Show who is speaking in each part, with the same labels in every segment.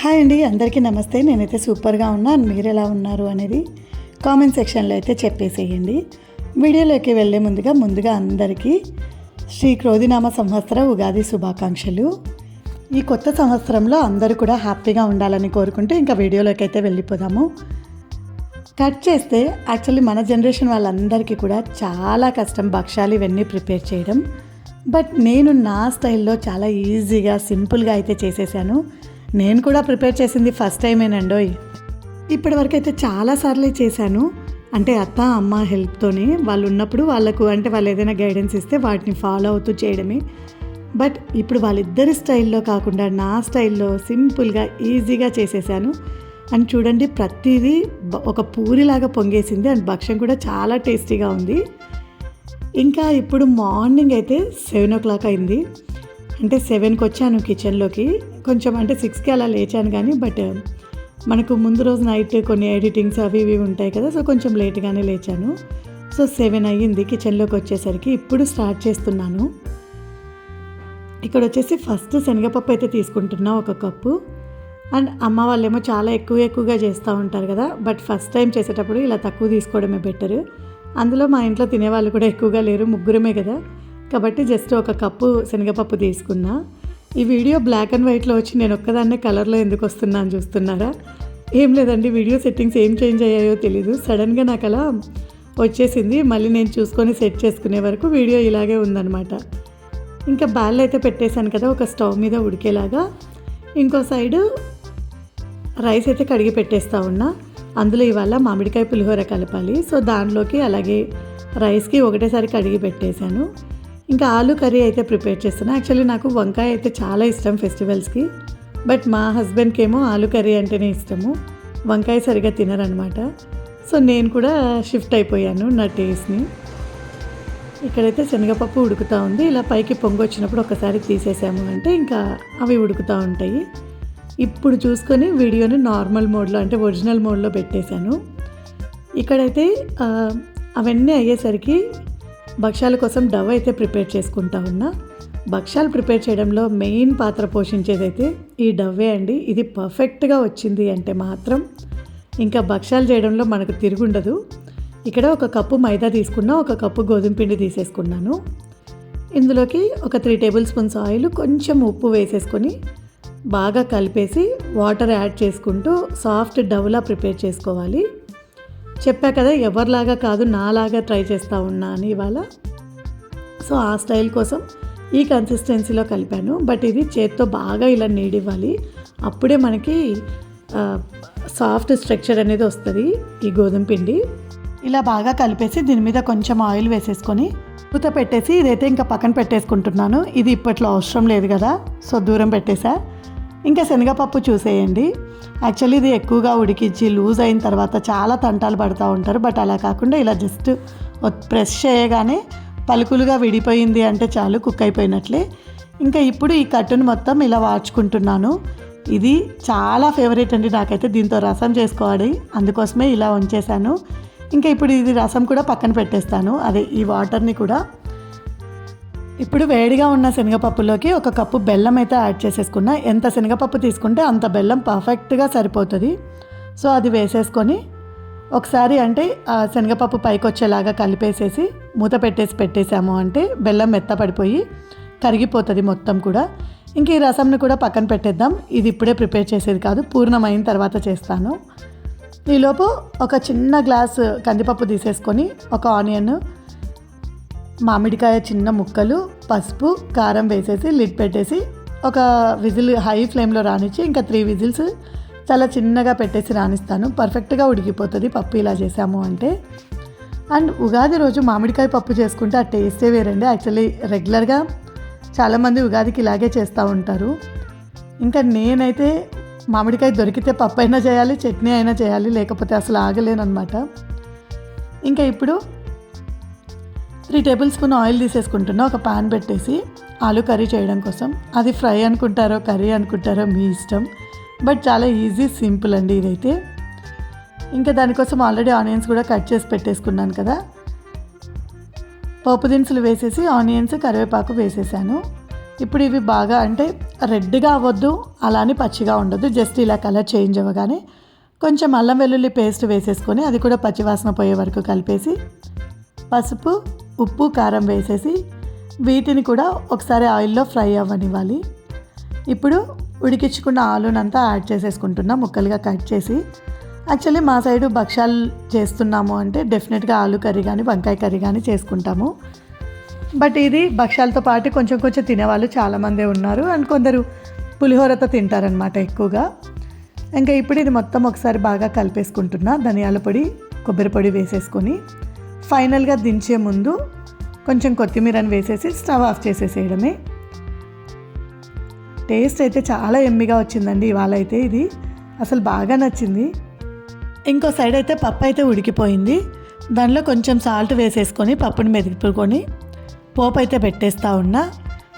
Speaker 1: Hi అండి అందరికీ నమస్తే. నేనైతే సూపర్గా ఉన్నా. మీరు ఎలా ఉన్నారు అనేది కామెంట్ సెక్షన్లో అయితే చెప్పేసేయండి. వీడియోలోకి వెళ్ళే ముందుగా ముందుగా అందరికీ శ్రీ క్రోధినామ సంవత్సర ఉగాది శుభాకాంక్షలు. ఈ కొత్త సంవత్సరంలో అందరూ కూడా హ్యాపీగా ఉండాలని కోరుకుంటూ ఇంకా వీడియోలోకి అయితే వెళ్ళిపోదాము. కట్ చేస్తే యాక్చువల్లీ మన జనరేషన్ వాళ్ళందరికీ కూడా చాలా కష్టం భక్ష్యాలు ఇవన్నీ ప్రిపేర్ చేయడం. బట్ నేను నా స్టైల్లో చాలా ఈజీగా సింపుల్గా అయితే చేసేసాను. నేను కూడా ప్రిపేర్ చేసింది ఫస్ట్ టైమేనండోయ్ ఇప్పటివరకైతే వరకు చాలాసార్లు చేశాను. అంటే అత్త అమ్మ హెల్ప్తోనే వాళ్ళు ఉన్నప్పుడు వాళ్ళకు అంటే వాళ్ళు ఏదైనా గైడెన్స్ ఇస్తే వాటిని ఫాలో అవుతూ చేయడమే. బట్ ఇప్పుడు వాళ్ళిద్దరి స్టైల్లో కాకుండా నా స్టైల్లో సింపుల్గా ఈజీగా చేసేసాను. అండ్ చూడండి ప్రతిదీ ఒక పూరిలాగా పొంగేసింది అండ్ భక్ష్యం కూడా చాలా టేస్టీగా ఉంది. ఇంకా ఇప్పుడు మార్నింగ్ అయితే సెవెన్ ఓ క్లాక్ అయింది. అంటే సెవెన్కి వచ్చాను కిచెన్లోకి. కొంచెం అంటే సిక్స్కి అలా లేచాను కానీ బట్ మనకు ముందు రోజు నైట్ కొన్ని ఎడిటింగ్స్ అవి ఇవి ఉంటాయి కదా సో కొంచెం లేట్గానే లేచాను. సో సెవెన్ అయ్యింది కిచెన్లోకి వచ్చేసరికి ఇప్పుడు స్టార్ట్ చేస్తున్నాను. ఇక్కడ వచ్చేసి ఫస్ట్ శనగపప్పు అయితే తీసుకుంటున్నా ఒక కప్పు. అండ్ అమ్మ వాళ్ళేమో చాలా ఎక్కువ ఎక్కువగా చేస్తూ ఉంటారు కదా బట్ ఫస్ట్ టైం చేసేటప్పుడు ఇలా తక్కువ తీసుకోవడమే బెటర్. అందులో మా ఇంట్లో తినేవాళ్ళు కూడా ఎక్కువగా లేరు ముగ్గురమే కదా. కాబట్టి జస్ట్ ఒక కప్పు శనగపప్పు తీసుకున్నా. ఈ వీడియో బ్లాక్ అండ్ వైట్లో వచ్చి నేను ఒక్కదాన్నే కలర్లో ఎందుకు వస్తున్నాను చూస్తున్నారా? ఏం లేదండి వీడియో సెట్టింగ్స్ ఏం చేంజ్ అయ్యాయో తెలీదు. సడన్గా నాకు అలా వచ్చేసింది. మళ్ళీ నేను చూసుకొని సెట్ చేసుకునే వరకు వీడియో ఇలాగే ఉందన్నమాట. ఇంకా బ్యాల్ అయితే పెట్టేశాను కదా ఒక స్టవ్ మీద ఉడికేలాగా. ఇంకో సైడు రైస్ అయితే కడిగి పెట్టేస్తా ఉన్నా. అందులో ఇవాళ మామిడికాయ పులిహోర కలపాలి. సో దానిలోకి అలాగే రైస్కి ఒకటేసారి కడిగి పెట్టేశాను. ఇంకా ఆలు కర్రీ అయితే ప్రిపేర్ చేస్తాను యాక్చువల్లీ నాకు వంకాయ అయితే చాలా ఇష్టం ఫెస్టివల్స్కి. బట్ మా హస్బెండ్కి ఏమో ఆలు కర్రీ అంటేనే ఇష్టము. వంకాయ సరిగా తినరనమాట. సో నేను కూడా షిఫ్ట్ అయిపోయాను నా టేస్ట్ని. ఇక్కడైతే శనగపప్పు ఉడుకుతూ ఉంది. ఇలా పైకి పొంగు వచ్చినప్పుడు ఒకసారి తీసేసాము అంటే ఇంకా అవి ఉడుకుతూ ఉంటాయి. ఇప్పుడు చూసుకొని వీడియోని నార్మల్ మోడ్లో అంటే ఒరిజినల్ మోడ్లో పెట్టేశాను. ఇక్కడైతే అవన్నీ అయ్యేసరికి భక్ష్యాల కోసం డవ్ అయితే ప్రిపేర్ చేసుకుంటా ఉన్నా. భక్ష్యాలు ప్రిపేర్ చేయడంలో మెయిన్ పాత్ర పోషించేదైతే ఈ డవ్వే అండి. ఇది పర్ఫెక్ట్గా వచ్చింది అంటే మాత్రం ఇంకా భక్ష్యాలు చేయడంలో మనకు తిరుగుండదు. ఇక్కడ ఒక కప్పు మైదా తీసుకున్నా ఒక కప్పు గోధుమ పిండి తీసేసుకున్నాను. ఇందులోకి ఒక త్రీ టేబుల్ స్పూన్స్ ఆయిల్ కొంచెం ఉప్పు వేసేసుకొని బాగా కలిపేసి వాటర్ యాడ్ చేసుకుంటూ సాఫ్ట్ డవ్లా ప్రిపేర్ చేసుకోవాలి. చెప్పా కదా ఎవరిలాగా కాదు నాలాగా ట్రై చేస్తూ ఉన్నా అని ఇవాళ. సో ఆ స్టైల్ కోసం ఈ కన్సిస్టెన్సీలో కలిపాను. బట్ ఇది చేత్తో బాగా ఇలా నీడివ్వాలి అప్పుడే మనకి సాఫ్ట్ స్ట్రక్చర్ అనేది వస్తుంది ఈ గోధుమ పిండి. ఇలా బాగా కలిపేసి దీని మీద కొంచెం ఆయిల్ వేసేసుకొని పూత పెట్టేసి ఇదైతే ఇంకా పక్కన పెట్టేసుకుంటున్నాను. ఇది ఇప్పట్లో అవసరం లేదు కదా సో దూరం పెట్టేసా. ఇంకా శనగపప్పు చూసేయండి. యాక్చువల్లీ ఇది ఎక్కువగా ఉడికించి లూజ్ అయిన తర్వాత చాలా తంటాలు పడుతూ ఉంటారు. బట్ అలా కాకుండా ఇలా జస్ట్ ప్రెస్ చేయగానే పలుకులుగా విడిపోయింది అంటే చాలు కుక్ అయిపోయినట్లే. ఇంకా ఇప్పుడు ఈ కట్టును మొత్తం ఇలా వాడుచుకుంటున్నాను. ఇది చాలా ఫేవరెట్ అండి నాకైతే దీంతో రసం చేసుకోవాలి. అందుకోసమే ఇలా ఉంచేశాను ఇంకా ఇప్పుడు ఇది రసం కూడా పక్కన పెట్టేస్తాను. అదే ఈ వాటర్ని కూడా. ఇప్పుడు వేడిగా ఉన్న శనగపప్పులోకి ఒక కప్పు బెల్లం అయితే యాడ్ చేసేసుకున్నా. ఎంత శనగపప్పు తీసుకుంటే అంత బెల్లం పర్ఫెక్ట్గా సరిపోతుంది. సో అది వేసేసుకొని ఒకసారి అంటే ఆ శనగపప్పు పైకి వచ్చేలాగా కలిపేసేసి మూత పెట్టేసి పెట్టేసాము అంటే బెల్లం మెత్తపడిపోయి కరిగిపోతుంది మొత్తం కూడా. ఇంక ఈ రసంని కూడా పక్కన పెట్టేద్దాం. ఇది ఇప్పుడే ప్రిపేర్ చేసేది కాదు పూర్ణమైన తర్వాత చేస్తాను. ఈలోపు ఒక చిన్న గ్లాస్ కందిపప్పు తీసేసుకొని ఒక ఆనియన్ మామిడికాయ చిన్న ముక్కలు పసుపు కారం వేసేసి లిడ్ పెట్టేసి ఒక విజిల్ హై ఫ్లేమ్లో రానిచ్చి ఇంకా త్రీ విజిల్స్ చాలా చిన్నగా పెట్టేసి రానిస్తాను. పర్ఫెక్ట్గా ఉడికిపోతుంది పప్పు ఇలా చేసాము అంటే. అండ్ ఉగాది రోజు మామిడికాయ పప్పు చేసుకుంటే ఆ టేస్టే వేరండి. యాక్చువల్లీ రెగ్యులర్గా చాలామంది ఉగాదికి ఇలాగే చేస్తూ ఉంటారు. ఇంకా నేనైతే మామిడికాయ దొరికితే పప్పు అయినా చేయాలి చట్నీ అయినా చేయాలి లేకపోతే అసలు ఆగలేనమాట ఇంకా ఇప్పుడు త్రీ టేబుల్ స్పూన్ ఆయిల్ తీసేసుకుంటున్నా. ఒక పాన్ పెట్టేసి ఆలు కర్రీ చేయడం కోసం. అది ఫ్రై అనుకుంటారో కర్రీ అనుకుంటారో మీ ఇష్టం. బట్ చాలా ఈజీ సింపుల్ అండి ఇదైతే. ఇంకా దానికోసం ఆల్రెడీ ఆనియన్స్ కూడా కట్ చేసి పెట్టేసుకున్నాను కదా. పోపు దినుసులు వేసేసి ఆనియన్స్ కరివేపాకు వేసేసాను. ఇప్పుడు ఇవి బాగా అంటే రెడ్గా అవ్వద్దు అలా అని పచ్చిగా ఉండొద్దు. జస్ట్ ఇలా కలర్ చేంజ్ అవ్వగానే కొంచెం అల్లం వెల్లుల్లి పేస్ట్ వేసేసుకొని అది కూడా పచ్చివాసన పోయే వరకు కలిపేసి పసుపు ఉప్పు కారం వేసేసి వీటిని కూడా ఒకసారి ఆయిల్లో ఫ్రై అవ్వనివ్వాలి. ఇప్పుడు ఉడికించుకున్న ఆలునంతా యాడ్ చేసేసుకుంటున్నా ముక్కలుగా కట్ చేసి. యాక్చువల్లీ మా సైడు భక్షాలు చేస్తున్నాము అంటే డెఫినెట్గా ఆలు కర్రీ కానీ వంకాయ కర్రీ కానీ చేసుకుంటాము. బట్ ఇది భక్షాలతో పాటు కొంచెం కొంచెం తినేవాళ్ళు చాలామందే ఉన్నారు. అండ్ కొందరు పులిహోరతో తింటారనమాట ఎక్కువగా. ఇంకా ఇప్పుడు ఇది మొత్తం ఒకసారి బాగా కలిపేసుకుంటున్నా ధనియాల పొడి కొబ్బరి పొడి వేసేసుకొని. ఫైనల్గా దించే ముందు కొంచెం కొత్తిమీరని వేసేసి స్టవ్ ఆఫ్ చేసేసేయడమే. టేస్ట్ అయితే చాలా ఎమ్మిగా వచ్చిందండి ఇవాళ అయితే ఇది. అసలు బాగా నచ్చింది. ఇంకో సైడ్ అయితే పప్పు అయితే ఉడికిపోయింది. దానిలో కొంచెం సాల్ట్ వేసేసుకొని పప్పుని మెదిపుకొని పోపు అయితే పెట్టేస్తా ఉన్నా.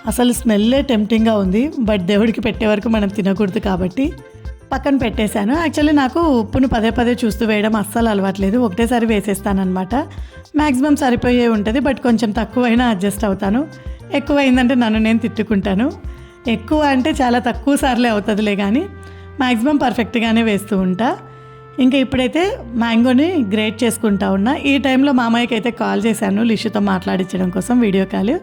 Speaker 1: అసలు స్మెల్లే టెంప్టింగ్గా ఉంది. బట్ దేవుడికి పెట్టే వరకు మనం తినకూడదు కాబట్టి. పక్కన పెట్టేశాను. యాక్చువల్లీ నాకు ఉప్పును పదే పదే చూస్తూ వేయడం అస్సలు అలవాట్లేదు. ఒకటేసారి వేసేస్తానమాట మ్యాక్సిమం సరిపోయే ఉంటుంది బట్ కొంచెం తక్కువైనా అడ్జస్ట్ అవుతాను. ఎక్కువ అయిందంటే నన్ను నేను తిట్టుకుంటాను. ఎక్కువ అంటే చాలా తక్కువ సార్లే అవుతుందిలే కానీ మ్యాక్సిమం పర్ఫెక్ట్గానే వేస్తూ ఉంటా. ఇంకా ఇప్పుడైతే మ్యాంగోని గ్రేట్ చేసుకుంటా ఉన్నా. ఈ టైంలో మామయ్యకి అయితే కాల్ చేశాను లిషుతో మాట్లాడించడం కోసం వీడియో కాల్.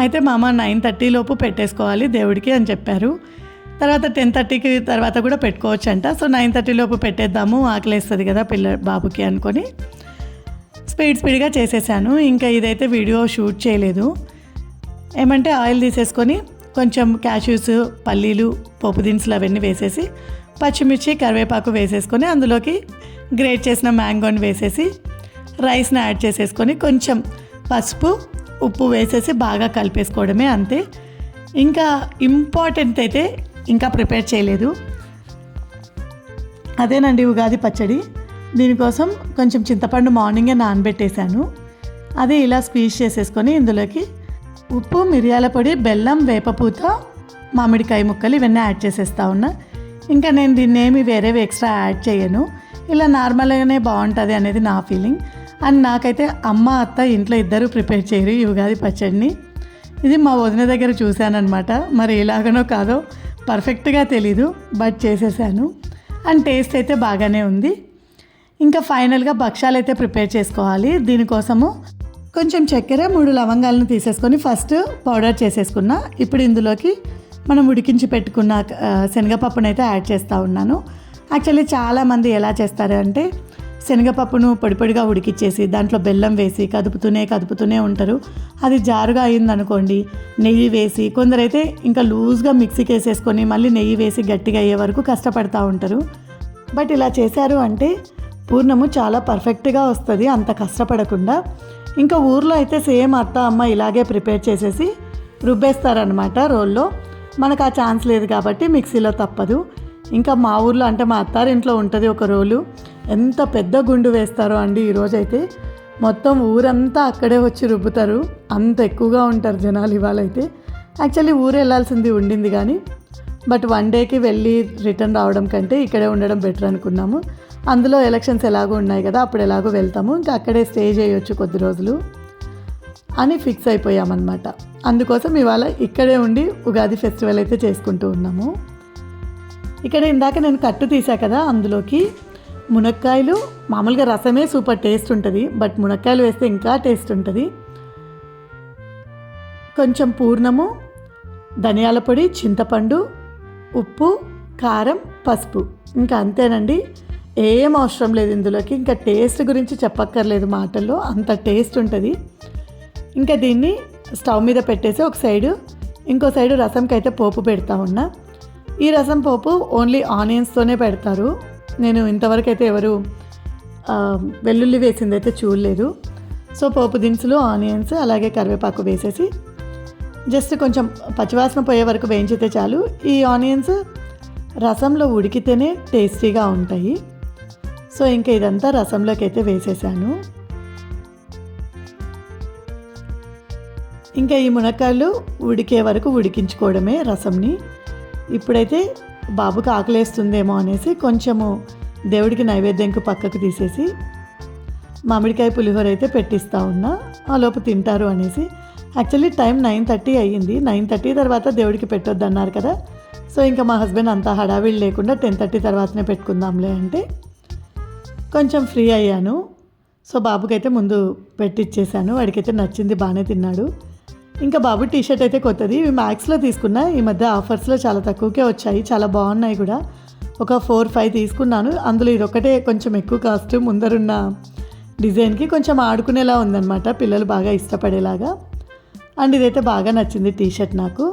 Speaker 1: అయితే మామ నైన్ థర్టీ లోపు పెట్టేసుకోవాలి దేవుడికి అని చెప్పారు. తర్వాత టెన్ థర్టీకి తర్వాత కూడా పెట్టుకోవచ్చు అంట సో నైన్ థర్టీ లోపు పెట్టేద్దాము. ఆకలేస్తుంది కదా పిల్ల బాబుకి అనుకొని. స్పీడ్ స్పీడ్గా చేసేసాను. ఇంకా ఇదైతే వీడియో షూట్ చేయలేదు. ఏమంటే ఆయిల్ తీసేసుకొని కొంచెం క్యాష్యూస్ పల్లీలు పోపు దినుసులు అవన్నీ వేసేసి పచ్చిమిర్చి కరివేపాకు వేసేసుకొని అందులోకి గ్రేట్ చేసిన మ్యాంగోని వేసేసి రైస్ని యాడ్ చేసేసుకొని కొంచెం పసుపు ఉప్పు వేసేసి బాగా కలిపేసుకోవడమే అంతే. ఇంకా ఇంపార్టెంట్ అయితే ఇంకా ప్రిపేర్ చేయలేదు. అదేనండి ఉగాది పచ్చడి. దీనికోసం కొంచెం చింతపండు మార్నింగే నానబెట్టేశాను. అది ఇలా స్క్వీజ్ చేసేసుకొని ఇందులోకి ఉప్పు మిరియాల పొడి బెల్లం వేపపూత మామిడికాయ ముక్కలు ఇవన్నీ యాడ్ చేసేస్తా ఉన్నా. ఇంకా నేను దీన్ని ఏమి వేరేవి ఎక్స్ట్రా యాడ్ చేయను. ఇలా నార్మల్గానే బాగుంటుంది అనేది నా ఫీలింగ్. అండ్ నాకైతే అమ్మ అత్త ఇంట్లో ఇద్దరు ప్రిపేర్ చేయరు ఈ ఉగాది పచ్చడిని. ఇది మా వదిన దగ్గర చూశానమాట మరి ఎలాగనో కాదో పర్ఫెక్ట్గా తెలీదు బట్ చేసేసాను. అండ్ టేస్ట్ అయితే బాగానే ఉంది. ఇంకా ఫైనల్గా భక్షాలు అయితే ప్రిపేర్ చేసుకోవాలి. దీనికోసము కొంచెం చక్కెర మూడు లవంగాలను తీసేసుకొని ఫస్ట్ పౌడర్ చేసేసుకున్నా. ఇప్పుడు ఇందులోకి మనం ఉడికించి పెట్టుకున్న శనగపప్పునైతే యాడ్ చేస్తూ ఉన్నాను. యాక్చువల్లీ చాలామంది ఎలా చేస్తారు అంటే శనగపప్పును పొడిపొడిగా ఉడికిచ్చేసి దాంట్లో బెల్లం వేసి కదుపుతూనే కదుపుతూనే ఉంటారు. అది జారుగా అయిందనుకోండి నెయ్యి వేసి కొందరైతే ఇంకా లూజ్గా మిక్సీకి వేసేసుకొని మళ్ళీ నెయ్యి వేసి గట్టిగా అయ్యే వరకు కష్టపడతా ఉంటారు. బట్ ఇలా చేశారు అంటే పూర్ణము చాలా పర్ఫెక్ట్గా వస్తుంది అంత కష్టపడకుండా. ఇంకా ఊర్లో అయితే సేమ్ అత్త అమ్మ ఇలాగే ప్రిపేర్ చేసేసి రుబ్బేస్తారనమాట రోల్లో. మనకు ఆ ఛాన్స్ లేదు కాబట్టి మిక్సీలో తప్పదు. ఇంకా మా ఊర్లో అంటే మా అత్తారింట్లో ఉంటుంది ఒక రోలు. ఎంత పెద్ద గుండు వేస్తారో అండి ఈరోజైతే మొత్తం ఊరంతా అక్కడే వచ్చి రుబ్బుతారు. అంత ఎక్కువగా ఉంటారు జనాలు ఇవాళైతే. యాక్చువల్లీ ఊరు వెళ్ళాల్సింది ఉండింది కానీ బట్ వన్ డేకి వెళ్ళి రిటర్న్ రావడం కంటే ఇక్కడే ఉండడం బెటర్ అనుకున్నాము. అందులో ఎలక్షన్స్ ఎలాగో ఉన్నాయి కదా అప్పుడు ఎలాగో వెళ్తాము. ఇంకా అక్కడే స్టే చేయొచ్చు కొద్ది రోజులు అని ఫిక్స్ అయిపోయామన్నమాట. అందుకోసం ఇవాళ ఇక్కడే ఉండి ఉగాది ఫెస్టివల్ అయితే చేసుకుంటూ ఉన్నాము. ఇక్కడ ఇందాక నేను కట్టు తీసా కదా అందులోకి. మునక్కాయలు మామూలుగా రసమే సూపర్ టేస్ట్ ఉంటుంది బట్ మునక్కాయలు వేస్తే ఇంకా టేస్ట్ ఉంటుంది. కొంచెం పూర్ణము ధనియాల పొడి చింతపండు ఉప్పు కారం పసుపు. ఇంకా అంతేనండి. ఏం అవసరం లేదు ఇందులోకి. ఇంకా టేస్ట్ గురించి చెప్పక్కర్లేదు మాటల్లో అంత టేస్ట్ ఉంటుంది. ఇంకా దీన్ని స్టవ్ మీద పెట్టేసి ఒక సైడు ఇంకో సైడు రసంకి అయితే పోపు పెడతా ఉన్నా. ఈ రసం పోపు ఓన్లీ ఆనియన్స్తోనే పెడతారు. నేను ఇంతవరకు అయితే ఎవరు వెల్లుల్లి వేసింది అయితే చూడలేదు. సో పోపు దినుసులు ఆనియన్స్ అలాగే కరివేపాకు వేసేసి జస్ట్ కొంచెం పచ్చివాసన పోయే వరకు వేయించితే చాలు. ఈ ఆనియన్స్ రసంలో ఉడికితేనే టేస్టీగా ఉంటాయి. సో ఇంకా ఇదంతా రసంలోకి అయితే వేసేసాను. ఇంకా ఈ మునక్కాయలు ఉడికే వరకు ఉడికించుకోవడమే రసంని. ఇప్పుడైతే బాబుకి ఆకలేస్తుందేమో అనేసి కొంచెము దేవుడికి నైవేద్యంకు పక్కకు తీసేసి మామిడికాయ పులిహోర అయితే పెట్టిస్తా ఉన్నా. ఆ లోపు తింటారు అనేసి. యాక్చువల్లీ టైం నైన్ థర్టీ అయ్యింది. నైన్ థర్టీ తర్వాత దేవుడికి పెట్టొద్దు అన్నారు కదా. సో ఇంకా మా హస్బెండ్ అంతా హడావిడి లేకుండా టెన్ థర్టీ తర్వాతనే పెట్టుకుందాంలే అంటే కొంచెం ఫ్రీ అయ్యాను. సో బాబుకైతే ముందు పెట్టిచ్చేసాను. వాడికైతే నచ్చింది బాగానే తిన్నాడు. ఇంకా బాబు టీ షర్ట్ అయితే కొత్తది. ఇవి మ్యాక్స్లో తీసుకున్నా. ఈ మధ్య ఆఫర్స్లో చాలా తక్కువకే వచ్చాయి. చాలా బాగున్నాయి కూడా. ఒక ఫోర్ ఫైవ్ తీసుకున్నాను. అందులో ఇది ఒకటే కొంచెం ఎక్కువ కాస్ట్. ముందరున్న డిజైన్కి కొంచెం ఆడుకునేలా ఉందన్నమాట. పిల్లలు బాగా ఇష్టపడేలాగా. అండ్ ఇదైతే బాగా నచ్చింది టీ షర్ట్ నాకు.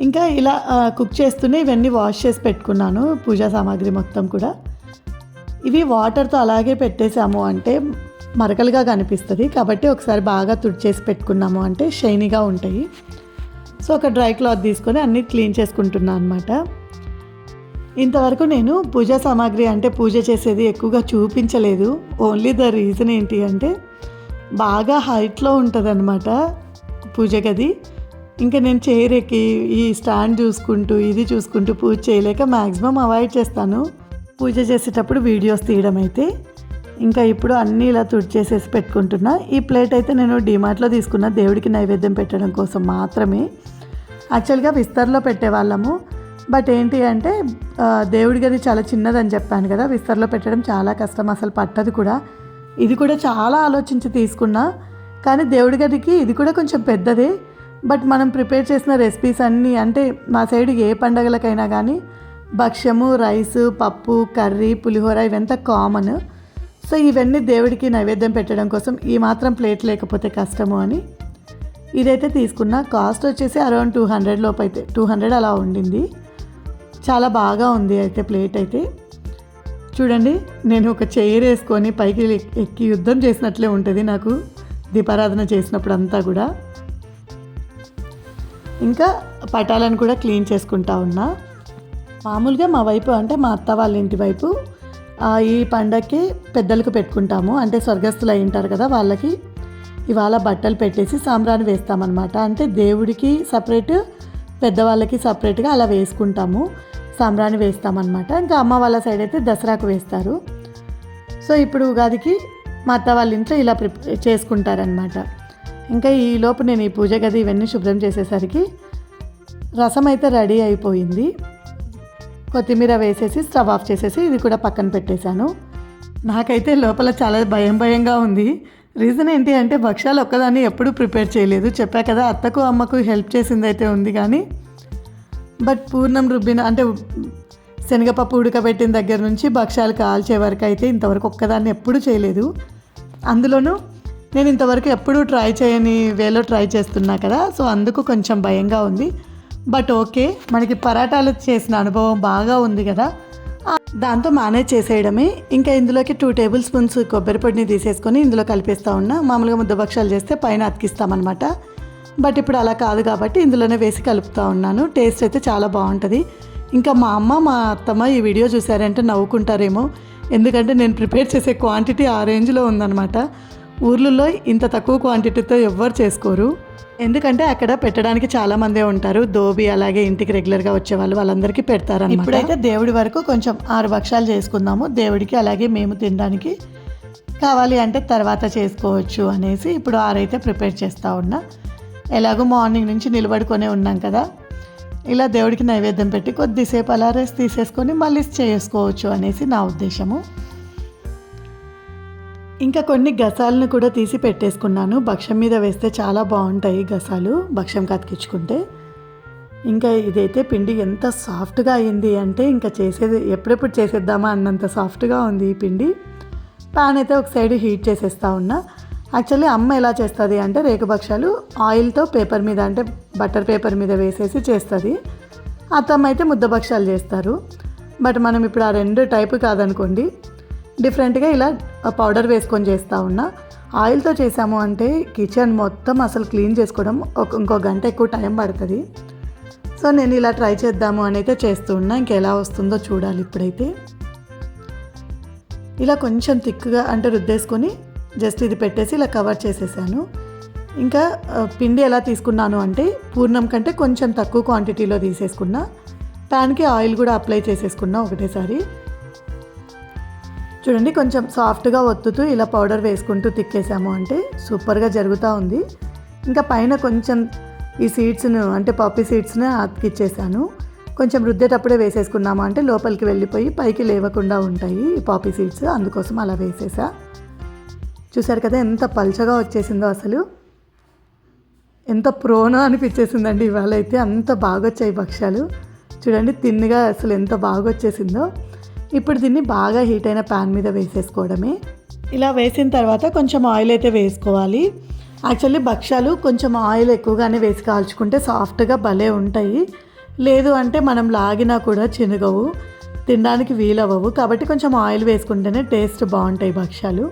Speaker 1: ఇంకా ఇలా కుక్ చేస్తూనే ఇవన్నీ వాష్ చేసి పెట్టుకున్నాను. పూజా సామాగ్రి మొత్తం కూడా. ఇవి వాటర్తో అలాగే పెట్టేసాము అంటే మరకలుగా కనిపిస్తుంది. కాబట్టి ఒకసారి బాగా తుడిచేసి పెట్టుకున్నాము. అంటే షైనీగా ఉంటాయి. సో ఒక డ్రై క్లాత్ తీసుకొని అన్నీ క్లీన్ చేసుకుంటున్నాను అనమాట ఇంతవరకు నేను పూజా సామాగ్రి అంటే పూజ చేసేది ఎక్కువగా చూపించలేదు. ఓన్లీ ద రీజన్ ఏంటి అంటే బాగా హైట్లో ఉంటుంది పూజ గది. ఇంకా నేను చైర్ ఎక్కి ఈ స్టాండ్ చూసుకుంటూ ఇది చూసుకుంటూ పూజ చేయలేక మ్యాక్సిమం అవాయిడ్ చేస్తాను. పూజ చేసేటప్పుడు వీడియోస్ తీయడం అయితే. ఇంకా ఇప్పుడు అన్నీ ఇలా తుడిచేసేసి పెట్టుకుంటున్నా. ఈ ప్లేట్ అయితే నేను డిమార్ట్లో తీసుకున్న దేవుడికి నైవేద్యం పెట్టడం కోసం మాత్రమే. యాక్చువల్గా విస్తర్లో పెట్టేవాళ్ళము. బట్ ఏంటి అంటే దేవుడి గది చాలా చిన్నదని చెప్పాను కదా. విస్తర్లో పెట్టడం చాలా కష్టం అసలు పట్టదు కూడా. ఇది కూడా చాలా ఆలోచించి తీసుకున్నా. కానీ దేవుడి గదికి ఇది కూడా కొంచెం పెద్దదే. బట్ మనం ప్రిపేర్ చేసిన రెసిపీస్ అన్నీ అంటే మా సైడ్ ఏ పండగలకైనా కానీ భక్ష్యము రైసు పప్పు కర్రీ పులిహోర ఇవంతా కామన్. సో ఇవన్నీ దేవుడికి నైవేద్యం పెట్టడం కోసం ఈ మాత్రం ప్లేట్ లేకపోతే కష్టము అని ఇదైతే తీసుకున్న. కాస్ట్ వచ్చేసి అరౌండ్ టూ హండ్రెడ్ లోపు అయితే టూ హండ్రెడ్ అలా ఉండింది. చాలా బాగా ఉంది అయితే ప్లేట్ అయితే. చూడండి నేను ఒక చైర్ వేసుకొని పైకి ఎక్కి యుద్ధం చేసినట్లే ఉంటుంది నాకు దీపారాధన చేసినప్పుడు అంతా కూడా. ఇంకా పటాలను కూడా క్లీన్ చేసుకుంటా ఉన్నా. మామూలుగా మా వైపు అంటే మా అత్త వాళ్ళ ఇంటి వైపు ఈ పండగకి పెద్దలకు పెట్టుకుంటాము. అంటే స్వర్గస్థులు అయి ఉంటారు కదా వాళ్ళకి. ఇవాళ బట్టలు పెట్టేసి సాంబ్రాన్ని వేస్తామన్నమాట. అంటే దేవుడికి సపరేట్ పెద్దవాళ్ళకి సపరేట్గా అలా వేసుకుంటాము. సాంబ్రాన్ని వేస్తామన్నమాట. ఇంకా అమ్మ వాళ్ళ సైడ్ అయితే దసరాకు వేస్తారు. సో ఇప్పుడు ఉగాదికి మా అత్త వాళ్ళ ఇంట్లో ఇలా ప్రిపేర్ చేసుకుంటారనమాట ఇంకా ఈ లోపు నేను ఈ పూజ గది ఇవన్నీ శుభ్రం చేసేసరికి రసం అయితే రెడీ అయిపోయింది. కొత్తిమీర వేసేసి స్టవ్ ఆఫ్ చేసేసి ఇది కూడా పక్కన పెట్టేశాను. నాకైతే లోపల చాలా భయం భయంగా ఉంది. రీజన్ ఏంటి అంటే భక్ష్యాలు ఒక్కదాన్ని ఎప్పుడు ప్రిపేర్ చేయలేదు. చెప్పా కదా అత్తకు అమ్మకు హెల్ప్ చేసింది అయితే ఉంది కానీ. బట్ పూర్ణం రుబ్బిన అంటే శనగపప్పు ఉడకబెట్టిన దగ్గర నుంచి భక్ష్యాలు కాల్చే వరకు అయితే ఇంతవరకు ఒక్కదాన్ని ఎప్పుడు చేయలేదు. అందులోనూ నేను ఇంతవరకు ఎప్పుడూ ట్రై చేయని వేలో ట్రై చేస్తున్నా కదా సో అందుకు కొంచెం భయంగా ఉంది. బట్ ఓకే మనకి పరాటాలు చేసిన అనుభవం బాగా ఉంది కదా. దాంతో మేనేజ్ చేసేయడమే. ఇంకా ఇందులోకి టూ టేబుల్ స్పూన్స్ కొబ్బరి పొడిని తీసేసుకొని ఇందులో కలిపేస్తూ ఉన్నా. మామూలుగా ముద్ద భక్షాలు చేస్తే పైన అతికిస్తామన్నమాట. బట్ ఇప్పుడు అలా కాదు కాబట్టి ఇందులోనే వేసి కలుపుతూ ఉన్నాను. టేస్ట్ అయితే చాలా బాగుంటుంది. ఇంకా మా అమ్మ మా అత్తమ్మ ఈ వీడియో చూసారంటే నవ్వుకుంటారేమో. ఎందుకంటే నేను ప్రిపేర్ చేసే క్వాంటిటీ ఆ రేంజ్లో ఉందన్నమాట. ఊర్లలో ఇంత తక్కువ క్వాంటిటీతో ఎవ్వరు చేసుకోరు. ఎందుకంటే అక్కడ పెట్టడానికి చాలా మందే ఉంటారు. దోబి అలాగే ఇంటికి రెగ్యులర్గా వచ్చే వాళ్ళు వాళ్ళందరికీ పెడతారు ఇప్పుడైతే దేవుడి వరకు కొంచెం ఆరు భక్షాలు చేసుకుందాము. దేవుడికి అలాగే మేము తినడానికి కావాలి అంటే తర్వాత చేసుకోవచ్చు అనేసి ఇప్పుడు ఆరైతే ప్రిపేర్ చేస్తూ ఉన్నా. ఎలాగో మార్నింగ్ నుంచి నిలబడుకొనే ఉన్నాం కదా. ఇలా దేవుడికి నైవేద్యం పెట్టి కొద్దిసేపు అలా రెస్ట్ తీసేసుకొని మళ్ళీ చేసుకోవచ్చు అనేసి నా ఉద్దేశము. ఇంకా కొన్ని గసాలను కూడా తీసి పెట్టేసుకున్నాను. భక్ష్యం మీద వేస్తే చాలా బాగుంటాయి గసాలు. భక్ష్యం కతికించుకుంటే ఇంకా ఇదైతే పిండి ఎంత సాఫ్ట్గా అయింది అంటే ఇంకా చేసేది ఎప్పుడెప్పుడు చేసేద్దామా అన్నంత సాఫ్ట్గా ఉంది ఈ పిండి. ప్యాన్ అయితే ఒక సైడ్ హీట్ చేసేస్తా ఉన్నా. యాక్చువల్లీ అమ్మ ఎలా చేస్తుంది అంటే రేకుభక్షాలు ఆయిల్తో పేపర్ మీద అంటే బటర్ పేపర్ మీద వేసేసి చేస్తుంది. అత్తమ్మ అయితే ముద్దభక్షాలు చేస్తారు. బట్ మనం ఇప్పుడు ఆ రెండు టైపు కాదనుకోండి. డిఫరెంట్గా ఇలా పౌడర్ వేసుకొని చేస్తూ ఉన్నా. ఆయిల్తో చేసాము అంటే కిచెన్ మొత్తం అసలు క్లీన్ చేసుకోవడం ఒక ఇంకో గంట ఎక్కువ టైం పడుతుంది. సో నేను ఇలా ట్రై చేద్దాము అని అయితే చేస్తూ ఉన్నా. ఇంకెలా వస్తుందో చూడాలి ఇప్పుడైతే. ఇలా కొంచెం థిక్గా అంటే రుద్దేసుకొని జస్ట్ ఇది పెట్టేసి ఇలా కవర్ చేసేసాను. ఇంకా పిండి ఎలా తీసుకున్నాను అంటే పూర్ణం కంటే కొంచెం తక్కువ క్వాంటిటీలో తీసేసుకున్నా. ప్యాన్కి ఆయిల్ కూడా అప్లై చేసేసుకున్నా ఒకటేసారి. చూడండి కొంచెం సాఫ్ట్గా ఒత్తుతూ ఇలా పౌడర్ వేసుకుంటూ తిక్కేసాము అంటే సూపర్గా జరుగుతూ ఉంది. ఇంకా పైన కొంచెం ఈ సీడ్స్ను అంటే పప్పీ సీడ్స్ని అతికిచ్చేసాను కొంచెం రుద్దేటప్పుడే వేసేసుకున్నాము అంటే లోపలికి వెళ్ళిపోయి పైకి లేవకుండా ఉంటాయి ఈ పాపీ సీడ్స్ అందుకోసం అలా వేసేసా. చూసారు కదా ఎంత పల్చగా వచ్చేసిందో అసలు. ఎంత ప్రోనో అనిపించేసిందండి ఇవాళ అయితే అంత బాగా వచ్చాయి భక్ష్యాలు. చూడండి తిన్నుగా అసలు ఎంత బాగా వచ్చేసిందో ఇప్పుడు దీన్ని బాగా హీట్ అయిన ప్యాన్ మీద వేసేసుకోవడమే. ఇలా వేసిన తర్వాత కొంచెం ఆయిల్ అయితే వేసుకోవాలి. యాక్చువల్లీ భక్ష్యాలు కొంచెం ఆయిల్ ఎక్కువగానే వేసి కాల్చుకుంటే సాఫ్ట్గా భలే ఉంటాయి. లేదు అంటే మనం లాగినా కూడా చినుగవు తినడానికి వీలవ్వవు. కాబట్టి కొంచెం ఆయిల్ వేసుకుంటేనే టేస్ట్ బాగుంటాయి భక్ష్యాలు.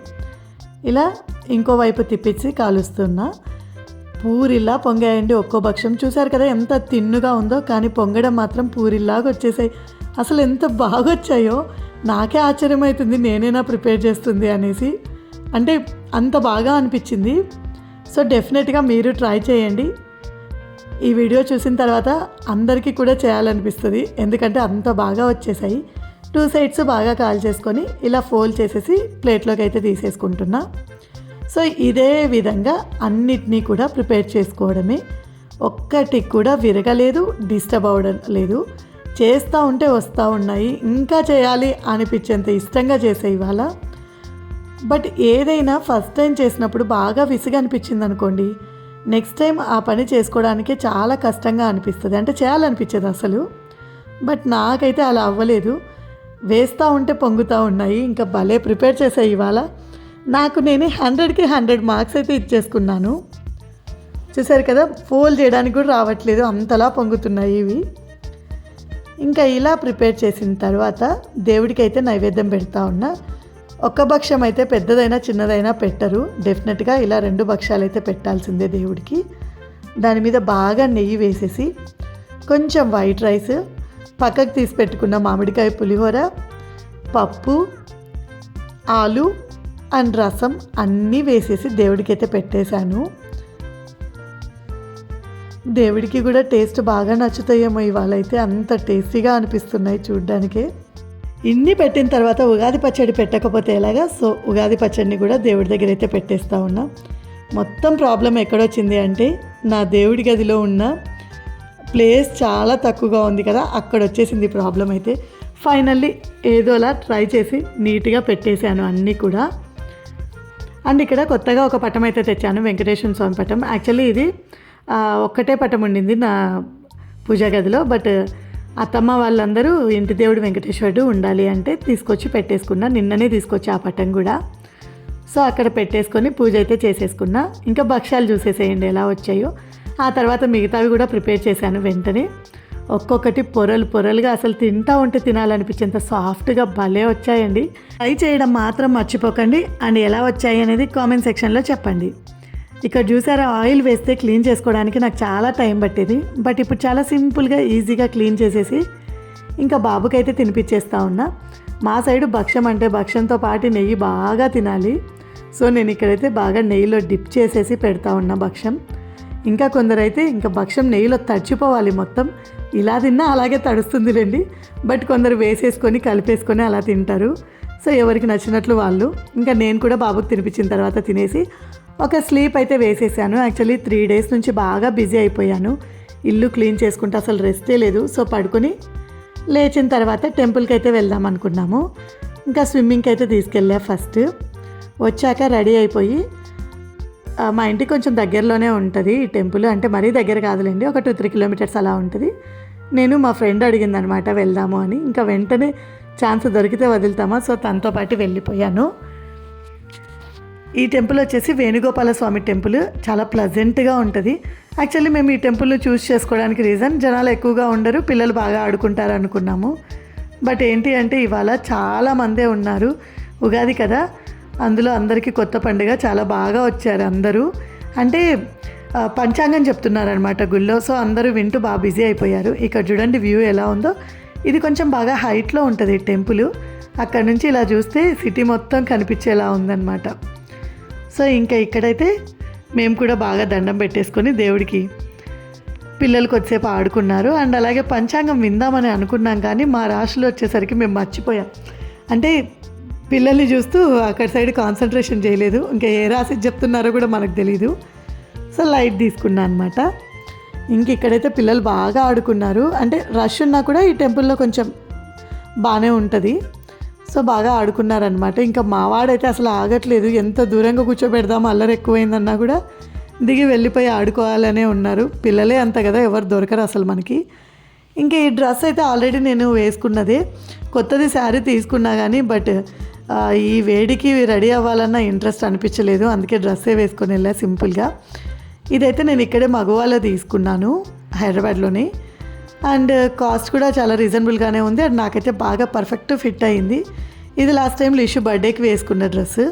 Speaker 1: ఇలా ఇంకో వైపు తిప్పించి కాలుస్తున్నా. పూరిలా పొంగాయండి ఒక్కో భక్ష్యం. చూశారు కదా ఎంత తిన్నుగా ఉందో కానీ పొంగడం మాత్రం పూరిలాగా వచ్చేసాయి. అసలు ఎంత బాగా వచ్చాయో నాకే ఆశ్చర్యం అవుతుంది నేనేనా ప్రిపేర్ చేస్తుంది అనేసి. అంటే అంత బాగా అనిపించింది. సో డెఫినెట్గా మీరు ట్రై చేయండి. ఈ వీడియో చూసిన తర్వాత అందరికీ కూడా చేయాలనిపిస్తుంది. ఎందుకంటే అంత బాగా వచ్చేసాయి. టూ సైడ్స్ బాగా కాల్ చేసుకొని ఇలా ఫోల్డ్ చేసేసి ప్లేట్లోకి అయితే తీసేసుకుంటున్నా. సో ఇదే విధంగా అన్నిటినీ కూడా ప్రిపేర్ చేసుకోవడమే. ఒక్కటి కూడా విరగలేదు డిస్టర్బ్ అవ్వడం లేదు. చేస్తూ ఉంటే వస్తూ ఉన్నాయి ఇంకా చేయాలి అనిపించేంత ఇష్టంగా చేసే ఇవాళ. బట్ ఏదైనా ఫస్ట్ టైం చేసినప్పుడు బాగా విసిగా అనిపించింది అనుకోండి నెక్స్ట్ టైం ఆ పని చేసుకోవడానికి చాలా కష్టంగా అనిపిస్తుంది. అంటే చేయాలనిపించేది అసలు. బట్ నాకైతే అలా అవ్వలేదు. వేస్తూ ఉంటే పొంగుతూ ఉన్నాయి ఇంకా భలే ప్రిపేర్ చేసే ఇవాళ. నాకు నేను హండ్రెడ్కి హండ్రెడ్ మార్క్స్ అయితే ఇచ్చేసుకున్నాను. చూసారు కదా ఫోల్ చేయడానికి కూడా రావట్లేదు అంతలా పొంగుతున్నాయి ఇవి. ఇంకా ఇలా ప్రిపేర్ చేసిన తర్వాత దేవుడికి అయితే నైవేద్యం పెడతా ఉన్నా. ఒక్క భక్ష్యం అయితే పెద్దదైనా చిన్నదైనా పెట్టరు. డెఫినెట్గా ఇలా రెండు భక్ష్యాలు అయితే పెట్టాల్సిందే దేవుడికి. దాని మీద బాగా నెయ్యి వేసేసి కొంచెం వైట్ రైస్ పక్కకు తీసి పెట్టుకున్న మామిడికాయ పులిహోర పప్పు ఆలు అండ్ రసం అన్నీ వేసేసి దేవుడికైతే పెట్టేశాను. దేవుడికి కూడా టేస్ట్ బాగా నచ్చుతాయేమో ఇవాళ అయితే అంత టేస్టీగా అనిపిస్తున్నాయి చూడ్డానికే. ఇన్ని పెట్టిన తర్వాత ఉగాది పచ్చడి పెట్టకపోతే ఎలాగా? సో ఉగాది పచ్చడిని కూడా దేవుడి దగ్గర అయితే పెట్టేస్తా ఉన్నా. మొత్తం ప్రాబ్లం ఎక్కడొచ్చింది అంటే నా దేవుడి గదిలో ఉన్న ప్లేస్ చాలా తక్కువగా ఉంది కదా అక్కడ వచ్చేసింది ప్రాబ్లం అయితే. ఫైనల్లీ ఏదోలా ట్రై చేసి నీట్గా పెట్టేశాను అన్నీ కూడా. అండ్ ఇక్కడ కొత్తగా ఒక పటం అయితే తెచ్చాను వెంకటేశ్వర స్వామి పటం. యాక్చువల్లీ ఇది ఒక్కటే పటం ఉండింది నా పూజా గదిలో బట్ అత్తమ్మ వాళ్ళందరూ ఇంటి దేవుడు వెంకటేశ్వరుడు ఉండాలి అంటే తీసుకొచ్చి పెట్టేసుకున్నా. నిన్ననే తీసుకొచ్చి ఆ పటం కూడా. సో అక్కడ పెట్టేసుకొని పూజ అయితే చేసేసుకున్నా. ఇంకా భక్ష్యాలు చూసేసేయండి ఎలా వచ్చాయో. ఆ తర్వాత మిగతావి కూడా ప్రిపేర్ చేశాను వెంటనే. ఒక్కొక్కటి పొరలు పొరలుగా అసలు తింటా ఉంటే తినాలనిపించేంత సాఫ్ట్గా భలే వచ్చాయండి. ట్రై చేయడం మాత్రం మర్చిపోకండి. అండ్ ఎలా వచ్చాయి అనేది కామెంట్ సెక్షన్లో చెప్పండి. ఇక్కడ చూసారా ఆయిల్ వేస్తే క్లీన్ చేసుకోవడానికి నాకు చాలా టైం పట్టేది. బట్ ఇప్పుడు చాలా సింపుల్గా ఈజీగా క్లీన్ చేసేసి ఇంకా బాబుకైతే తినిపించేస్తా ఉన్నా. మా సైడు భక్ష్యం అంటే భక్ష్యంతో పాటు నెయ్యి బాగా తినాలి. సో నేను ఇక్కడైతే బాగా నెయ్యిలో డిప్ చేసేసి పెడతా ఉన్నా భక్ష్యం ఇంకా కొందరైతే ఇంకా భక్ష్యం నెయ్యిలో తడిచిపోవాలి మొత్తం. ఇలా తిన్నా అలాగే తడుస్తుందిలేండి బట్ కొందరు వేసేసుకొని కలిపేసుకొని అలా తింటారు. సో ఎవరికి నచ్చినట్లు వాళ్ళు. ఇంకా నేను కూడా బాబుకి తినిపించిన తర్వాత తినేసి ఒక స్లీప్ అయితే వేసేసాను. యాక్చువల్లీ త్రీ డేస్ నుంచి బాగా బిజీ అయిపోయాను. ఇల్లు క్లీన్ చేసుకుంటే అసలు రెస్టే లేదు. సో పడుకొని లేచిన తర్వాత టెంపుల్కి అయితే వెళ్దాం అనుకున్నాము. ఇంకా స్విమ్మింగ్కి అయితే తీసుకెళ్ళా ఫస్ట్ వచ్చాక రెడీ అయిపోయి మా ఇంటికి కొంచెం దగ్గరలోనే ఉంటుంది ఈ టెంపుల్ అంటే మరీ దగ్గర కాదులేండి. ఒక టూ త్రీ కిలోమీటర్స్ అలా ఉంటుంది. నేను మా ఫ్రెండ్ అడిగింది అనమాట వెళ్దాము అని. ఇంకా వెంటనే ఛాన్స్ దొరికితే వదులుతామా? సో తనతో పాటు వెళ్ళిపోయాను. ఈ టెంపుల్ వచ్చేసి వేణుగోపాల స్వామి టెంపుల్. చాలా ప్లజెంట్గా ఉంటుంది. యాక్చువల్లీ మేము ఈ టెంపుల్ను చూస్ చేసుకోవడానికి రీజన్ జనాలు ఎక్కువగా ఉండరు పిల్లలు బాగా ఆడుకుంటారు అనుకున్నాము. బట్ ఏంటి అంటే ఇవాళ చాలా మందే ఉన్నారు. ఉగాది కదా అందులో అందరికీ కొత్త పండుగ చాలా బాగా వచ్చారు అందరూ. అంటే పంచాంగం చెప్తున్నారనమాట గుళ్ళో. సో అందరూ వింటూ బాగా బిజీ అయిపోయారు. ఇక్కడ చూడండి వ్యూ ఎలా ఉందో. ఇది కొంచెం బాగా హైట్లో ఉంటుంది టెంపుల్. అక్కడ నుంచి ఇలా చూస్తే సిటీ మొత్తం కనిపించేలా ఉందన్నమాట. సో ఇంకా ఇక్కడైతే మేము కూడా బాగా దండం పెట్టేసుకొని దేవుడికి పిల్లలు కొద్దిసేపు ఆడుకున్నారు. అండ్ అలాగే పంచాంగం విందామని అనుకున్నాం కానీ మా రాశులు వచ్చేసరికి మేము మర్చిపోయాం. అంటే పిల్లల్ని చూస్తూ అక్కడ సైడ్ కాన్సన్ట్రేషన్ చేయలేదు. ఇంకా ఏ రాశి చెప్తున్నారో కూడా మనకు తెలియదు సో లైట్ తీసుకున్నా అనమాట ఇంక ఇక్కడైతే పిల్లలు బాగా ఆడుకున్నారు. అంటే రష్ ఉన్నా కూడా ఈ టెంపుల్లో కొంచెం బాగానే ఉంటుంది. సో బాగా ఆడుకున్నారనమాట ఇంకా మావాడైతే అసలు ఆగట్లేదు. ఎంత దూరంగా కూర్చోబెడదాం అల్లరి ఎక్కువైందన్నా కూడా దిగి వెళ్ళిపోయి ఆడుకోవాలనే ఉన్నారు. పిల్లలే అంత కదా ఎవరు దొరకరు అసలు మనకి. ఇంకా ఈ డ్రెస్ అయితే ఆల్రెడీ నేను వేసుకున్నదే. కొత్తది శారీ తీసుకున్నా కానీ బట్ ఈ వేడికి రెడీ అవ్వాలన్న ఇంట్రెస్ట్ అనిపించలేదు. అందుకే డ్రెస్సే వేసుకొని వెళ్ళా సింపుల్గా. ఇదైతే నేను ఇక్కడే మగవాళ్ళ తీసుకున్నాను హైదరాబాద్లోనే. అండ్ కాస్ట్ కూడా చాలా రీజనబుల్గానే ఉంది. అండ్ నాకైతే బాగా పర్ఫెక్ట్ ఫిట్ అయింది. ఇది లాస్ట్ టైం లిషు బర్త్డేకి వేసుకున్న డ్రెస్సు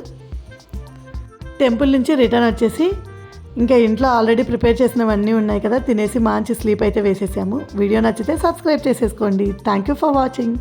Speaker 1: టెంపుల్ నుంచి రిటర్న్ వచ్చేసి ఇంకా ఇంట్లో ఆల్రెడీ ప్రిపేర్ చేసినవన్నీ ఉన్నాయి కదా తినేసి మంచి స్లీప్ అయితే వేసేసాము. వీడియో నచ్చితే సబ్స్క్రైబ్ చేసేసుకోండి. Thank you for watching